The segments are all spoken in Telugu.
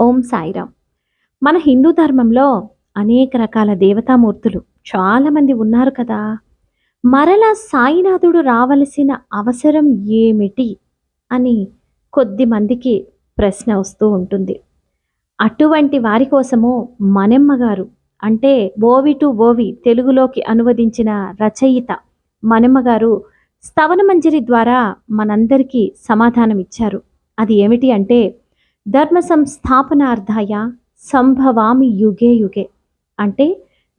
ఓం సాయిరామ్. మన హిందూ ధర్మంలో అనేక రకాల దేవతామూర్తులు చాలామంది ఉన్నారు కదా. మరలా సాయినాథుడు రావలసిన అవసరం ఏమిటి అని కొద్ది మందికి ప్రశ్న వస్తూ ఉంటుంది. అటువంటి వారి కోసము మనెమ్మ గారు అంటే ఓవి టు ఓవి తెలుగులోకి అనువదించిన రచయిత మనెమ్మగారు స్తవన మంజరి ద్వారా మనందరికీ సమాధానం ఇచ్చారు అది ఏమిటి అంటే ధర్మ సంస్థాపనార్థాయ సంభవామి యుగే యుగే. అంటే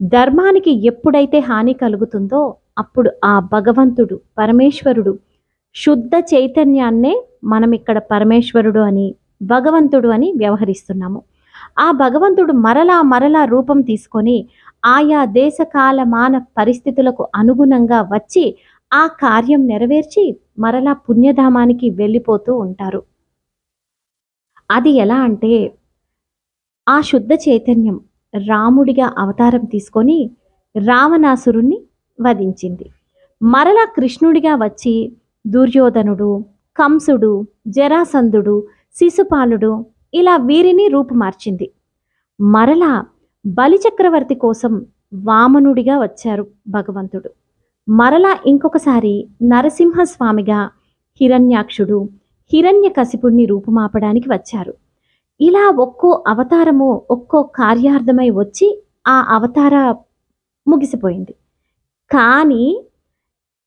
ధర్మానికి ఎప్పుడైతే హాని కలుగుతుందో అప్పుడు ఆ భగవంతుడు పరమేశ్వరుడు శుద్ధ చైతన్యాన్నే మనం ఇక్కడ పరమేశ్వరుడు అని భగవంతుడు అని వ్యవహరిస్తున్నాము. ఆ భగవంతుడు మరలా మరలా రూపం తీసుకొని ఆయా దేశకాల మాన పరిస్థితులకు అనుగుణంగా వచ్చి ఆ కార్యం నెరవేర్చి మరలా పుణ్యధామానికి వెళ్ళిపోతూ ఉంటారు. అది ఎలా అంటే ఆ శుద్ధ చైతన్యం రాముడిగా అవతారం తీసుకొని రావణాసురుణ్ణి వధించింది. మరలా కృష్ణుడిగా వచ్చి దుర్యోధనుడు కంసుడు జరాసంధుడు శిశుపాలుడు ఇలా వీరిని రూపుమార్చింది. మరలా బలిచక్రవర్తి కోసం వామనుడిగా వచ్చారు భగవంతుడు. మరలా ఇంకొకసారి నరసింహస్వామిగా హిరణ్యాక్షుడు హిరణ్యకశిపుణ్ణి రూపుమాపడానికి వచ్చారు. ఇలా ఒక్కో అవతారము ఒక్కో కార్యార్థమై వచ్చి ఆ అవతార ముగిసిపోయింది. కానీ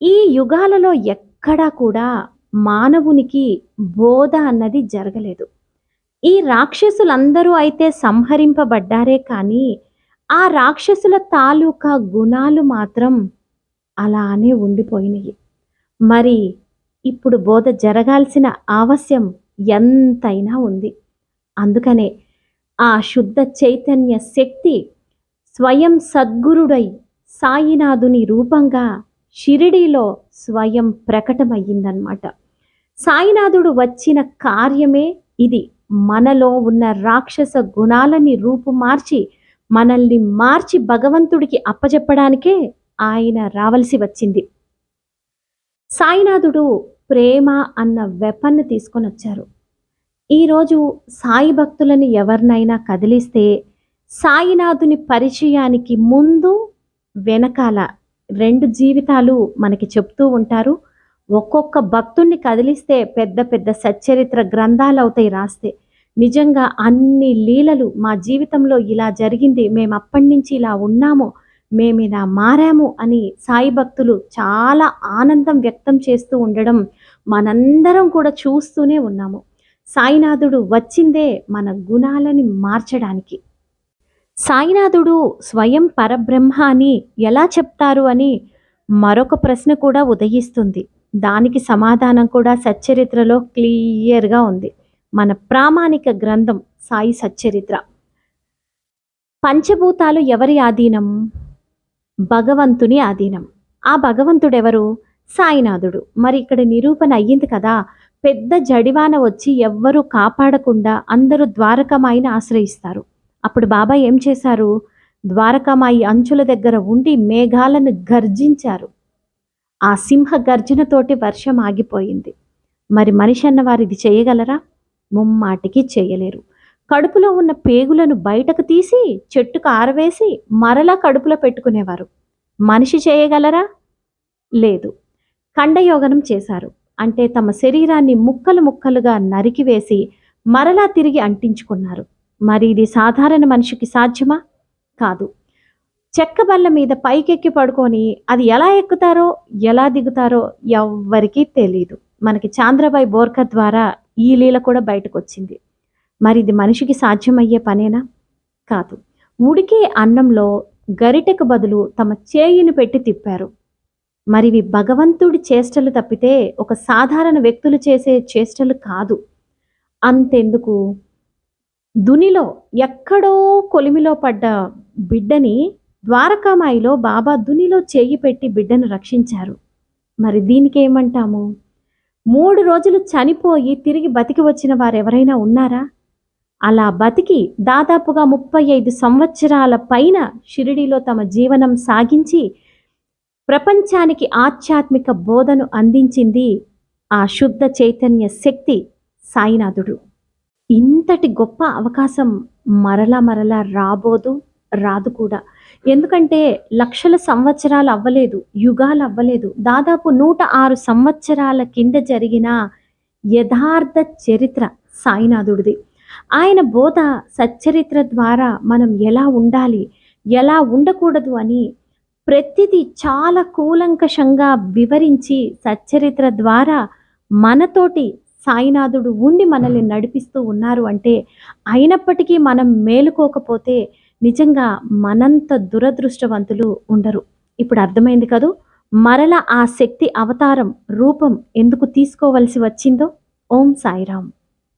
ఈ యుగాలలో ఎక్కడా కూడా మానవునికి బోధ అన్నది జరగలేదు. ఈ రాక్షసులందరూ అయితే సంహరింపబడ్డారే కానీ ఆ రాక్షసుల తాలూకా గుణాలు మాత్రం అలానే ఉండిపోయినాయి. మరి ఇప్పుడు బోధ జరగాల్సిన ఆవశ్యం ఎంతైనా ఉంది. అందుకనే ఆ శుద్ధ చైతన్య శక్తి స్వయం సద్గురుడై సాయినాథుని రూపంగా షిరిడీలో స్వయం ప్రకటమయ్యిందనమాట సాయినాథుడు వచ్చిన కార్యమే ఇది. మనలో ఉన్న రాక్షస గుణాలని రూపుమార్చి మనల్ని మార్చి భగవంతుడికి అప్పచెప్పడానికే ఆయన రావలసి వచ్చింది. సాయినాథుడు ప్రేమ అన్న వెపన్ తీసుకొని వచ్చారు. ఈరోజు సాయి భక్తులని ఎవరినైనా కదిలిస్తే సాయినాథుని పరిచయానికి ముందు వెనకాల రెండు జీవితాలు మనకి చెప్తూ ఉంటారు. ఒక్కొక్క భక్తుణ్ణి కదిలిస్తే పెద్ద పెద్ద సచ్చరిత్ర గ్రంథాలు అవుతాయి రాస్తే. నిజంగా అన్ని లీలలు మా జీవితంలో ఇలా జరిగింది మేము అప్పటి నుంచి ఇలా ఉన్నాము మేము ఇలా మారాము అని సాయి భక్తులు చాలా ఆనందం వ్యక్తం చేస్తూ ఉండడం మనందరం కూడా చూస్తూనే ఉన్నాము. సాయినాథుడు వచ్చిందే మన గుణాలని మార్చడానికి. సాయినాథుడు స్వయం పరబ్రహ్మ అని ఎలా చెప్తారు అని మరొక ప్రశ్న కూడా ఉదయిస్తుంది. దానికి సమాధానం కూడా సచ్చరిత్రలో క్లియర్గా ఉంది. మన ప్రామాణిక గ్రంథం సాయి సచ్చరిత్ర. పంచభూతాలు ఎవరి ఆధీనం? భగవంతుని ఆధీనం. ఆ భగవంతుడెవరు? సాయినాథుడు. మరి ఇక్కడ నిరూపణ అయ్యింది కదా పెద్ద జడివాన వచ్చి ఎవ్వరూ కాపాడకుండా అందరూ ద్వారకమాయిని ఆశ్రయిస్తారు. అప్పుడు బాబా ఏం చేశారు? ద్వారకామాయి అంచుల దగ్గర ఉండి మేఘాలను గర్జించారు. ఆ సింహ గర్జనతోటి వర్షం ఆగిపోయింది. మరి మనిషి అన్నవారు ఇది చేయగలరా? ముమ్మాటికి చేయలేరు. కడుపులో ఉన్న పేగులను బయటకు తీసి చెట్టుకు ఆరవేసి మరలా కడుపులో పెట్టుకునేవారు. మనిషి చేయగలరా? లేదు. ఖండయోగనం చేశారు. అంటే తమ శరీరాన్ని ముక్కలు ముక్కలుగా నరికివేసి మరలా తిరిగి అంటించుకున్నారు. మరి ఇది సాధారణ మనిషికి సాధ్యమా? కాదు. చెక్క బల్ల మీద పైకెక్కి పడుకొని అది ఎలా ఎక్కుతారో ఎలా దిగుతారో ఎవ్వరికీ తెలియదు మనకి చాంద్రబాయి బోర్కర్ ద్వారా ఈ లీల కూడా బయటకు వచ్చింది మరి ఇది మనిషికి సాధ్యమయ్యే పనేనా? కాదు. ఉడికే అన్నంలో గరిటెకు బదులు తమ చేయిని పెట్టి తిప్పారు. మరివి భగవంతుడి చేష్టలు తప్పితే ఒక సాధారణ వ్యక్తులు చేసే చేష్టలు కాదు. అంతెందుకు? దునిలో ఎక్కడో కొలిమిలో పడ్డ బిడ్డని ద్వారకామాయిలో బాబా దునిలో చేయి పెట్టి బిడ్డను రక్షించారు. మరి దీనికి ఏమంటాము? మూడు రోజులు చనిపోయి తిరిగి బతికి వచ్చిన వారు ఎవరైనా ఉన్నారా? అలా బతికి దాదాపుగా ముప్పై ఐదు సంవత్సరాల పైన షిరిడిలో తమ జీవనం సాగించి ప్రపంచానికి ఆధ్యాత్మిక బోధను అందించింది ఆ శుద్ధ చైతన్య శక్తి సాయినాథుడు ఇంతటి గొప్ప అవకాశం మరలా మరలా రాబోదు, రాదు కూడా. ఎందుకంటే లక్షల సంవత్సరాలు అవ్వలేదు, యుగాలు అవ్వలేదు. దాదాపు 106 సంవత్సరాల కింద జరిగిన యథార్థ చరిత్ర సాయినాథుడిది. ఆయన బోధ సచ్చరిత్ర ద్వారా మనం ఎలా ఉండాలి, ఎలా ఉండకూడదు అని ప్రతిదీ చాలా కూలంకషంగా వివరించి సచ్చరిత్ర ద్వారా మనతోటి సాయినాథుడు ఉండి మనల్ని నడిపిస్తూ ఉన్నారు అంటే, అయినప్పటికీ మనం మేలుకోకపోతే నిజంగా మనంత దురదృష్టవంతులు ఉండరు. ఇప్పుడు అర్థమైంది కదూ! మరల ఆ శక్తి అవతారం, రూపం ఎందుకు తీసుకోవలసి వచ్చిందో? ఓం సాయిరామ్